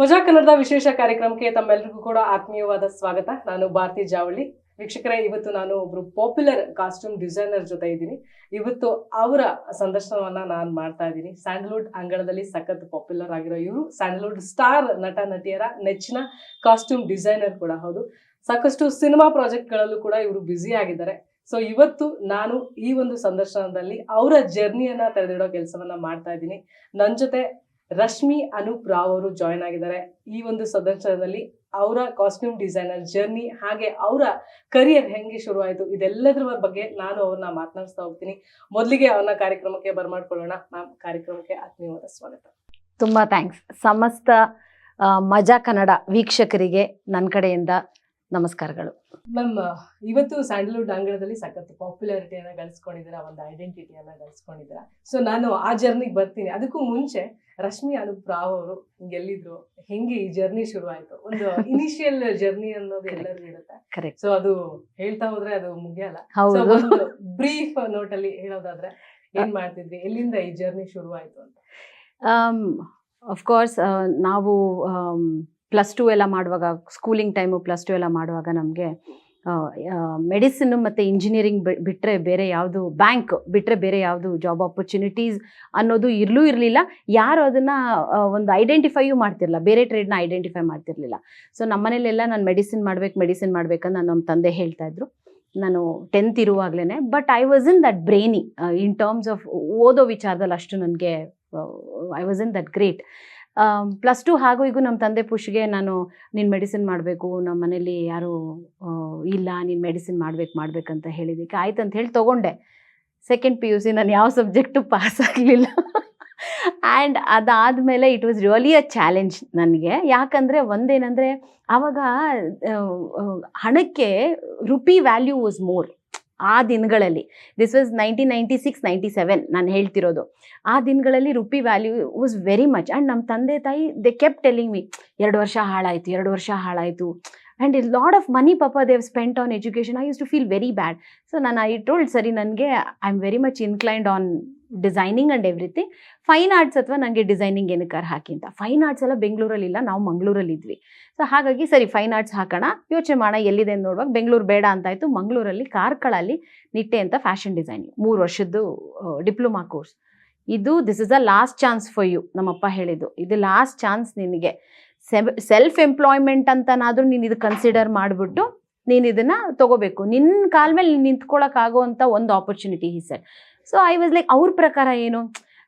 ಮಜಾ ಕನ್ನಡದ ವಿಶೇಷ ಕಾರ್ಯಕ್ರಮಕ್ಕೆ ತಮ್ಮೆಲ್ಲರಿಗೂ ಕೂಡ ಆತ್ಮೀಯವಾದ ಸ್ವಾಗತ. ನಾನು ಭಾರತಿ ಜಾವಳಿ. ವೀಕ್ಷಕರೇ, ಇವತ್ತು ನಾನು ಒಬ್ರು ಪಾಪ್ಯುಲರ್ ಕಾಸ್ಟ್ಯೂಮ್ ಡಿಸೈನರ್ ಜೊತೆ ಇದ್ದೀನಿ. ಇವತ್ತು ಅವರ ಸಂದರ್ಶನವನ್ನ ನಾನು ಮಾಡ್ತಾ ಇದ್ದೀನಿ. ಸ್ಯಾಂಡಲ್ವುಡ್ ಅಂಗಳದಲ್ಲಿ ಸಖತ್ ಪಾಪ್ಯುಲರ್ ಆಗಿರೋ ಇವರು. ಸ್ಯಾಂಡಲ್ವುಡ್ ಸ್ಟಾರ್ ನಟ, ನಟಿಯರ ನೆಚ್ಚಿನ ಕಾಸ್ಟ್ಯೂಮ್ ಡಿಸೈನರ್ ಕೂಡ ಹೌದು. ಸಾಕಷ್ಟು ಸಿನಿಮಾ ಪ್ರಾಜೆಕ್ಟ್ಗಳಲ್ಲೂ ಕೂಡ ಇವರು ಬ್ಯುಸಿ ಆಗಿದ್ದಾರೆ. ಸೊ ಇವತ್ತು ನಾನು ಈ ಒಂದು ಸಂದರ್ಶನದಲ್ಲಿ ಅವರ ಜರ್ನಿಯನ್ನ ತೆರೆದಿಡೋ ಕೆಲಸವನ್ನ ಮಾಡ್ತಾ ಇದ್ದೀನಿ. ನನ್ನ ಜೊತೆ ರಶ್ಮಿ ಅನೂಪ್ ರಾವ್ ಅವರು ಜಾಯ್ನ್ ಆಗಿದ್ದಾರೆ. ಈ ಒಂದು ಸದಸ್ಯದಲ್ಲಿ ಅವರ ಕಾಸ್ಟ್ಯೂಮ್ ಡಿಸೈನರ್ ಜರ್ನಿ ಹಾಗೆ ಅವರ ಕರಿಯರ್ ಹೆಂಗೆ ಶುರುವಾಯಿತು ಇದೆಲ್ಲದರ ಬಗ್ಗೆ ನಾನು ಅವ್ರನ್ನ ಮಾತನಾಡಿಸ್ತಾ ಹೋಗ್ತೀನಿ. ಮೊದಲಿಗೆ ಅವ್ರನ್ನ ಕಾರ್ಯಕ್ರಮಕ್ಕೆ ಬರ್ಮಾಡ್ಕೊಳ್ಳೋಣ. ಮ್ಯಾಮ್, ಕಾರ್ಯಕ್ರಮಕ್ಕೆ ಆತ್ಮೀಯವಾದ ಸ್ವಾಗತ. ತುಂಬಾ ಥ್ಯಾಂಕ್ಸ್ ಸಮಸ್ತ ಮಜಾ ಕನ್ನಡ ವೀಕ್ಷಕರಿಗೆ ನನ್ನ ಕಡೆಯಿಂದ ನಮಸ್ಕಾರಗಳು. ಮ್ಯಾಮ್ ಇವತ್ತು ಸ್ಯಾಂಡಲ್ವುಡ್ ಅಂಗಳದಲ್ಲಿ ಸಖತ್ ಪಾಪ್ಯುಲಾರಿಟಿಯನ್ನ ಗಳಿಸ್ಕೊಂಡಿದ್ದೀರಾ ಒಂದು ಐಡೆಂಟಿಟಿಯನ್ನ ಗಳಿಸ್ಕೊಂಡಿದ್ದೀರಾ. ಸೊ ನಾನು ಆ ಜರ್ನಿಗೆ ಬರ್ತೀನಿ. ಅದಕ್ಕೂ ಮುಂಚೆ ರಶ್ಮಿ ಅನೂಪ್ ರಾವ್ ಅವರು ಎಲ್ಲಿದ್ರು ಹೆಂಗೆ ಈ ಜರ್ನಿ ಶುರು ಆಯ್ತು ಒಂದು ಇನಿಷಿಯಲ್ ಜರ್ನಿ ಅನ್ನೋದು ಎಲ್ಲರೂ ಇರುತ್ತೆ. ಕರೆಕ್ಟ್ ಸೊ ಅದು ಹೇಳ್ತಾ ಹೋದ್ರೆ ಅದು ಮುಗಿಯಲ್ಲ ಬ್ರೀಫ್ ನೋಟ್ ಅಲ್ಲಿ ಹೇಳೋದಾದ್ರೆ ಏನ್ ಮಾಡ್ತಿದ್ವಿ ಎಲ್ಲಿಂದ ಈ ಜರ್ನಿ ಶುರು ಆಯ್ತು ಅಂತ ಅಫ್ಕೋರ್ಸ್ ನಾವು ಪ್ಲಸ್ ಟು ಎಲ್ಲ ಮಾಡುವಾಗ ಸ್ಕೂಲಿಂಗ್ ಟೈಮು ಪ್ಲಸ್ ಟು ಎಲ್ಲ ಮಾಡುವಾಗ ನಮಗೆ ಮೆಡಿಸಿನ್ ಮತ್ತು ಇಂಜಿನಿಯರಿಂಗ್ ಬಿಟ್ಟರೆ ಬೇರೆ ಯಾವುದು ಬ್ಯಾಂಕ್ ಬಿಟ್ಟರೆ ಬೇರೆ ಯಾವುದು ಜಾಬ್ ಆಪರ್ಚುನಿಟೀಸ್ ಅನ್ನೋದು ಇರಲೂ ಇರಲಿಲ್ಲ. ಯಾರು ಅದನ್ನು ಒಂದು ಐಡೆಂಟಿಫೈಯೂ ಮಾಡ್ತಿರಲಿಲ್ಲ. ಬೇರೆ ಟ್ರೇಡ್ನ ಐಡೆಂಟಿಫೈ ಮಾಡ್ತಿರಲಿಲ್ಲ. ಸೊ ನಮ್ಮನೇಲೆಲ್ಲ ನಾನು ಮೆಡಿಸಿನ್ ಮಾಡ್ಬೇಕು ಮೆಡಿಸಿನ್ ಮಾಡ್ಬೇಕಂತ ನಮ್ಮ ತಂದೆ ಹೇಳ್ತಾ ಇದ್ರು. ನಾನು ಟೆಂತ್ ಇರುವಾಗಲೇ but I was in that brainy in terms of ಓದೋ ವಿಚಾರದಲ್ಲಿ ಅಷ್ಟು ನನಗೆ I was in that great plus two ಹಾಗೂ ಈಗ ನಮ್ಮ ತಂದೆ ಪುಷ್ಗೆ ನಾನು ನೀನು ಮೆಡಿಸಿನ್ ಮಾಡಬೇಕು ನಮ್ಮ ಮನೇಲಿ ಯಾರು ಇಲ್ಲ, ನೀನು ಮೆಡಿಸಿನ್ ಮಾಡ್ಬೇಕು ಮಾಡ್ಬೇಕಂತ ಹೇಳಿದ್ದಕ್ಕೆ ಆಯ್ತು ಅಂತ ಹೇಳಿ ತೊಗೊಂಡೆ. ಸೆಕೆಂಡ್ ಪಿ ಯು ಸಿ ನಾನು ಯಾವ ಸಬ್ಜೆಕ್ಟು ಪಾಸ್ ಆಗಲಿಲ್ಲ. ಆ್ಯಂಡ್ ಅದಾದಮೇಲೆ it was really a challenge ನನಗೆ. ಯಾಕಂದರೆ ಒಂದೇನಂದರೆ ಆವಾಗ ಹಣಕ್ಕೆ ರುಪಿ ವ್ಯಾಲ್ಯೂ ವಾಸ್ ಮೋರ್ ಆ ದಿನಗಳಲ್ಲಿ this was nineteen ninety six ninety seven ನಾನು ಹೇಳ್ತಿರೋದು. ಆ ದಿನಗಳಲ್ಲಿ rupee value was very much and ನಮ್ಮ ತಂದೆ, ತಾಯಿ ದೆ ಕೆಪ್ ಟೆಲಿಂಗ್ ಮಿ ಎರಡು ವರ್ಷ ಹಾಳಾಯಿತು, ಎರಡು ವರ್ಷ ಹಾಳಾಯಿತು. And it lot of money ಪಾಪ they've spent on education I use to feel very bad so ನಾನು ಐ ಟೋಲ್ಡ್ ಸರಿ, ನನಗೆ I am very much inclined on designing and everything fine arts ಅಥವಾ ನನಗೆ ಡಿಸೈನಿಂಗ್ ಏನಕ್ಕಾರ ಹಾಕಿ ಅಂತ. ಫೈನ್ ಆರ್ಟ್ಸ್ ಎಲ್ಲ ಬೆಂಗಳೂರಲ್ಲಿಲ್ಲ, ನಾವು ಮಂಗಳೂರಲ್ಲಿ ಇದ್ವಿ. ಸೊ ಹಾಗಾಗಿ ಸರಿ ಫೈನ್ ಆರ್ಟ್ಸ್ ಹಾಕೋಣ. ಯೋಚನೆ ಮಾಡೋಣ, ಎಲ್ಲಿದೆ ಅಂತ ನೋಡುವಾಗ ಬೆಂಗಳೂರು ಬೇಡ ಅಂತಾಯಿತು ಮಂಗಳೂರಲ್ಲಿ ಕಾರ್ಕಳಲ್ಲಿ ನಿಟ್ಟೆ ಅಂತ ಫ್ಯಾಷನ್ ಡಿಸೈನಿಂಗ್ ಮೂರು ವರ್ಷದ್ದು ಡಿಪ್ಲೊಮಾ ಕೋರ್ಸ್ ಇದು this is a last chance for you ನಮ್ಮಪ್ಪ ಹೇಳಿದ್ದು. ಇದು ಲಾಸ್ಟ್ ಚಾನ್ಸ್ ನಿನಗೆ. ಸೆಲ್ಫ್ ಎಂಪ್ಲಾಯ್ಮೆಂಟ್ ಅಂತನಾದರೂ ನೀನು ಇದು ಕನ್ಸಿಡರ್ ಮಾಡಿಬಿಟ್ಟು ನೀನು ಇದನ್ನು ತಗೋಬೇಕು. ನಿನ್ನ ಕಾಲ ಮೇಲೆ ನಿಂತ್ಕೊಳ್ಳೋಕ್ಕಾಗೋ ಅಂತ ಒಂದು opportunity he said so I was like ಅವ್ರ ಪ್ರಕಾರ ಏನು?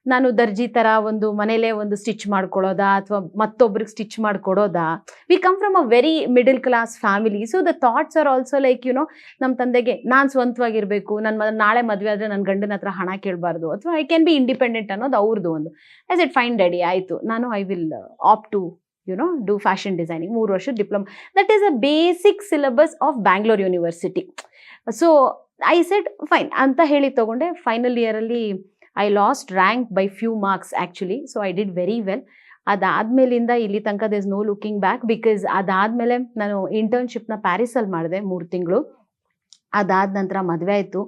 ನಾನು ದರ್ಜಿ ಥರ ಒಂದು ಮನೇಲೇ ಒಂದು ಸ್ಟಿಚ್ ಮಾಡ್ಕೊಳ್ಳೋದಾ? ಅಥವಾ ಮತ್ತೊಬ್ರಿಗೆ stitch ಮಾಡಿಕೊಡೋದಾ? We come from a very middle class family so the thoughts are also like you know ನಮ್ಮ ತಂದೆಗೆ, ನಾನು ಸ್ವಂತವಾಗಿರಬೇಕು ನನ್ನ ನಾಳೆ ಮದುವೆ ಆದರೆ ನನ್ನ ಗಂಡನ ಹತ್ರ ಹಣ ಕೇಳಬಾರ್ದು. ಅಥವಾ ಐ ಕ್ಯಾನ್ ಬಿ ಇಂಡಿಪೆಂಡೆಂಟ್ ಅನ್ನೋದು ಅವ್ರದ್ದು ಒಂದು. ಆಸ್ ಇಟ್ ಫೈನ್ ಡ್ಯಾಡಿ ಆಯಿತು. ನಾನು I will opt to you know do fashion designing ಮೂರು ವರ್ಷದ diploma that is a basic syllabus of Bangalore university so I said fine ಅಂತ ಹೇಳಿ ತೊಗೊಂಡೆ. Final ಇಯರಲ್ಲಿ I lost rank by few marks actually so I did very well ಅದಾದಮೇಲಿಂದ ಇಲ್ಲಿ ತನಕ there is no looking back because ಅದಾದಮೇಲೆ ನಾನು ಇಂಟರ್ನ್ಶಿಪ್ನ ಪ್ಯಾರಿಸಲ್ಲಿ ಮಾಡಿದೆ ಮೂರು ತಿಂಗಳು. ಅದಾದ ನಂತರ ಮದುವೆ ಆಯಿತು.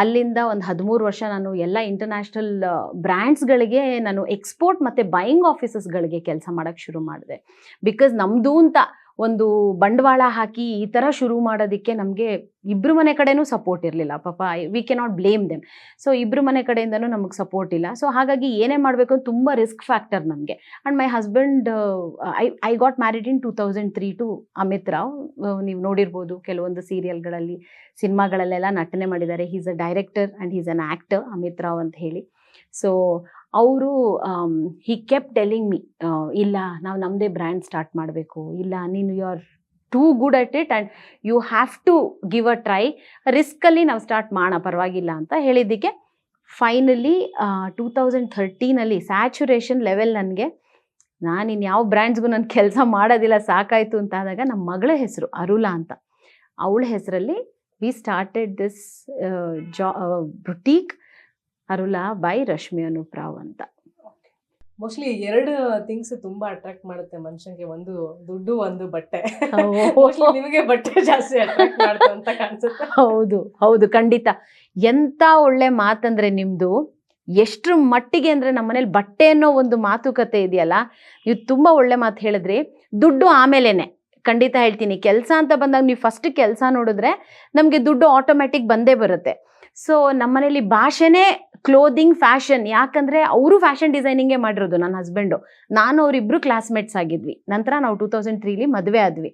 ಅಲ್ಲಿಂದ ಒಂದು ಹದಿಮೂರು ವರ್ಷ ನಾನು ಎಲ್ಲ ಇಂಟರ್ನ್ಯಾಷನಲ್ ಬ್ರ್ಯಾಂಡ್ಸ್ಗಳಿಗೆ ನಾನು ಎಕ್ಸ್ಪೋರ್ಟ್ ಮತ್ತು ಬೈಯಿಂಗ್ ಆಫೀಸಸ್ಗಳಿಗೆ ಕೆಲಸ ಮಾಡೋಕ್ಕೆ ಶುರು ಮಾಡಿದೆ. ಬಿಕಾಸ್ ನಮ್ಮದು ಅಂತ ಒಂದು ಬಂಡವಾಳ ಹಾಕಿ ಈ ಥರ ಶುರು ಮಾಡೋದಕ್ಕೆ ನಮಗೆ ಇಬ್ಬರು ಮನೆ ಕಡೆನೂ ಸಪೋರ್ಟ್ ಇರಲಿಲ್ಲ. ಪಾಪ we can not blame them so ಇಬ್ಬರು ಮನೆ ಕಡೆಯಿಂದನೂ ನಮಗೆ ಸಪೋರ್ಟ್ ಇಲ್ಲ. ಸೊ ಹಾಗಾಗಿ ಏನೇ ಮಾಡಬೇಕು ತುಂಬ ರಿಸ್ಕ್ ಫ್ಯಾಕ್ಟರ್ ನಮಗೆ. And my husband I I got married in two thousand three to Amit Rao ನೀವು ನೋಡಿರ್ಬೋದು ಕೆಲವೊಂದು ಸೀರಿಯಲ್ಗಳಲ್ಲಿ ಸಿನಿಮಾಗಳಲ್ಲೆಲ್ಲ ನಟನೆ ಮಾಡಿದ್ದಾರೆ. He's a director and he's an actor Amit Rao ಅಂತ ಹೇಳಿ. ಸೊ ಅವರು ಹಿ ಕೆಪ್ ಟೆಲಿಂಗ್ ಮಿ ಇಲ್ಲ, ನಾವು ನಮ್ಮದೇ ಬ್ರ್ಯಾಂಡ್ ಸ್ಟಾರ್ಟ್ ಮಾಡಬೇಕು. ಇಲ್ಲ, ನೀನು you are too good at it and you have to give a try ರಿಸ್ಕಲ್ಲಿ ನಾವು ಸ್ಟಾರ್ಟ್ ಮಾಡೋ, ಪರವಾಗಿಲ್ಲ, ಅಂತ ಹೇಳಿದ್ದಕ್ಕೆ ಫೈನಲಿ ಟೂ ತೌಸಂಡ್ ಥರ್ಟೀನಲ್ಲಿ ಸ್ಯಾಚುರೇಷನ್ ಲೆವೆಲ್ ನನಗೆ, ನಾನು ಇನ್ನು ಯಾವ ಬ್ರ್ಯಾಂಡ್ಸ್ಗೂ ನಾನು ಕೆಲಸ ಮಾಡೋದಿಲ್ಲ, ಸಾಕಾಯಿತು ಅಂತ ಆದಾಗ ನಮ್ಮ ಮಗಳ ಹೆಸರು ಅರುಲಾ ಅಂತ. ಅವಳ ಹೆಸರಲ್ಲಿ ವಿ ಸ್ಟಾರ್ಟೆಡ್ ದಿಸ್ ಜಾ ಬುಟೀಕ್ ಅರುಲಾ ಬೈ ರಶ್ಮಿ ಅನುಪ್ರಾವ್ ಅಂತ. ಮೋಸ್ಟ್ಲಿ ಎರಡು ಥಿಂಗ್ಸ್ ತುಂಬಾ ಅಟ್ರಾಕ್ಟ್ ಮಾಡುತ್ತೆ ಮನುಷ್ಯನಿಗೆ. ಒಂದು ದುಡ್ಡು ಒಂದು ಬಟ್ಟೆ. ನಿಮಗೆ ಬಟ್ಟೆ ಜಾಸ್ತಿ ಅಟ್ರಾಕ್ಟ್ ಮಾಡುತ್ತೆ ಅಂತ ಕಾಣಿಸುತ್ತೆ. ಹೌದು ಹೌದು ಖಂಡಿತ. ಎಂತ ಒಳ್ಳೆ ಮಾತಂದ್ರೆ ನಿಮ್ದು ಎಷ್ಟ್ರ ಮಟ್ಟಿಗೆ ಅಂದ್ರೆ ನಮ್ಮನೇಲಿ ಬಟ್ಟೆ ಅನ್ನೋ ಒಂದು ಮಾತುಕತೆ ಇದೆಯಲ್ಲ ನೀವು ತುಂಬಾ ಒಳ್ಳೆ ಮಾತು ಹೇಳಿದ್ರಿ. ದುಡ್ಡು ಆಮೇಲೆನೆ. ಖಂಡಿತ ಹೇಳ್ತೀನಿ ಕೆಲಸ ಅಂತ ಬಂದಾಗ ನೀವು ಫಸ್ಟ್ ಕೆಲಸ ನೋಡಿದ್ರೆ ನಮಗೆ ದುಡ್ಡು ಆಟೋಮ್ಯಾಟಿಕ್ ಬಂದೇ ಬರುತ್ತೆ. ಸೊ ನಮ್ಮನೇಲಿ ಭಾಷೆನೇ ಕ್ಲೋದಿಂಗ್ ಫ್ಯಾಷನ್ ಯಾಕಂದರೆ ಅವರು ಫ್ಯಾಷನ್ ಡಿಸೈನಿಂಗೇ ಮಾಡಿರೋದು ನನ್ನ ಹಸ್ಬೆಂಡು ನಾನು ಅವರಿಬ್ಬರು ಕ್ಲಾಸ್ಮೇಟ್ಸ್ ಆಗಿದ್ವಿ. ನಂತರ ನಾವು ಟೂ ತೌಸಂಡ್ ತ್ರೀಲಿ ಮದುವೆ ಆದ್ವಿ.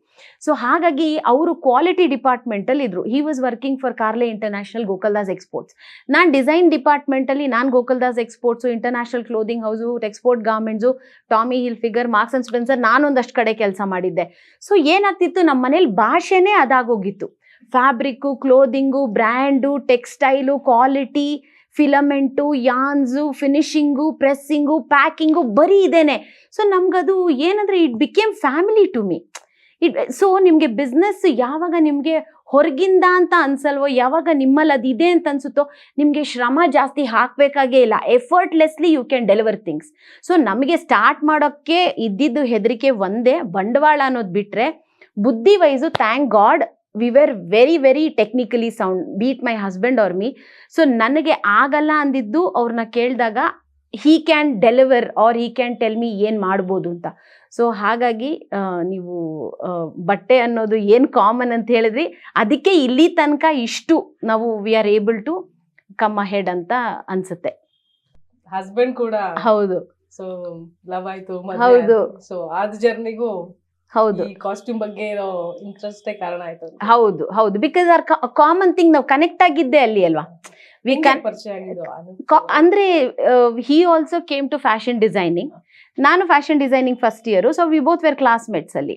ಸೊ ಹಾಗಾಗಿ ಅವರು ಕ್ವಾಲಿಟಿ ಡಿಪಾರ್ಟ್ಮೆಂಟಲ್ಲಿ ಇದ್ರು. He was working for Karle international Gokaldas exports ನಾನು ಡಿಸೈನ್ ಡಿಪಾರ್ಟ್ಮೆಂಟಲ್ಲಿ ನಾನು Gokaldas exports international clothing house export garments Tommy Hilfiger Marks and Spencer ನಾನೊಂದಷ್ಟು ಕಡೆ ಕೆಲಸ ಮಾಡಿದ್ದೆ. ಸೊ ಏನಾಗ್ತಿತ್ತು? ನಮ್ಮ ಮನೇಲಿ ಭಾಷೆನೇ ಅದಾಗೋಗಿತ್ತು. Fabric clothing brand textile quality filament, yarns, finishing, pressing, packing ಬರೀ ಇದೇನೆ. ಸೊ ನಮ್ಗದು ಏನಂದರೆ it became family to me it so ನಿಮಗೆ ಬಿಸ್ನೆಸ್ ಯಾವಾಗ ನಿಮಗೆ ಹೊರಗಿಂದ ಅಂತ ಅನ್ಸಲ್ವೋ, ಯಾವಾಗ ನಿಮ್ಮಲ್ಲಿ ಅದು ಇದೆ ಅಂತ ಅನ್ಸುತ್ತೋ, ನಿಮಗೆ ಶ್ರಮ ಜಾಸ್ತಿ ಹಾಕಬೇಕಾಗೇ ಇಲ್ಲ. Effortlessly you can deliver things so ನಮಗೆ ಸ್ಟಾರ್ಟ್ ಮಾಡೋಕ್ಕೆ ಇದ್ದಿದ್ದು ಹೆದರಿಕೆ ಒಂದೇ, ಬಂಡವಾಳ ಅನ್ನೋದು ಬಿಟ್ಟರೆ ಬುದ್ಧಿ wise thank god we were very very technically sound but my husband or me so ನನಗೆ ಆಗಲ್ಲ ಅಂದಿದ್ದು ಅವ್ರನ್ನ ಕೇಳಿದಾಗ he can deliver or he can tell me ಏನು ಮಾಡ್ಬೋದು ಅಂತ. ಸೊ ಹಾಗಾಗಿ ನೀವು ಬಟ್ಟೆ ಅನ್ನೋದು ಏನು ಕಾಮನ್ ಅಂತ ಹೇಳಿದ್ರಿ ಅದಕ್ಕೆ ಇಲ್ಲಿ ತನಕ ಇಷ್ಟು ನಾವು we are able to come head ಅಂತ ಅನ್ಸುತ್ತೆ. ಹಸ್ಬೆಂಡ್ ಕೂಡ ಹೌದು. ಸೊ ಲವ್ ಆಯ್ತು ಹೌದು. ಸೊ ಅದ್ ಜರ್ನಿಗೂ ಹೌದು. ಕಾಸ್ಟ್ಯೂಮ್ ಬಗ್ಗೆ ಇರೋ ಇಂಟ್ರೆಸ್ಟೇ ಕಾರಣ ಆಯ್ತು ಹೌದು ಹೌದು. ಬಿಕಾಸ್ ಆರ್ ಕಾಮನ್ ಥಿಂಗ್ ನಾವು ಕನೆಕ್ಟ್ ಆಗಿದ್ದೆ ಅಲ್ಲಿ ಅಲ್ವಾ? ವಿ ಕ್ಯಾನ್ ಅಂದ್ರೆ he also came to fashion designing ನಾನು fashion designing first year so we both were classmates ಅಲ್ಲಿ.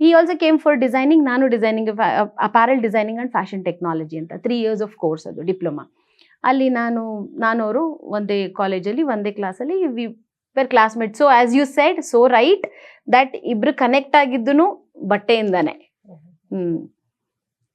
He also came for designing ನಾನು designing apparel designing and fashion technology ಅಂತ. Three years of course ಅದು diploma ಅಲ್ಲಿ ನಾನು ನಾನು ಅವರು ಒಂದೇ ಕಾಲೇಜಲ್ಲಿ ಒಂದೇ ಕ್ಲಾಸಲ್ಲಿ we were classmate so as you said so right that ಇಬ್ರು ಕನೆಕ್ಟ್ ಆಗಿದ್ದು ಬಟ್ಟೆಯಿಂದಾನೆ. ಹ್ಮ್.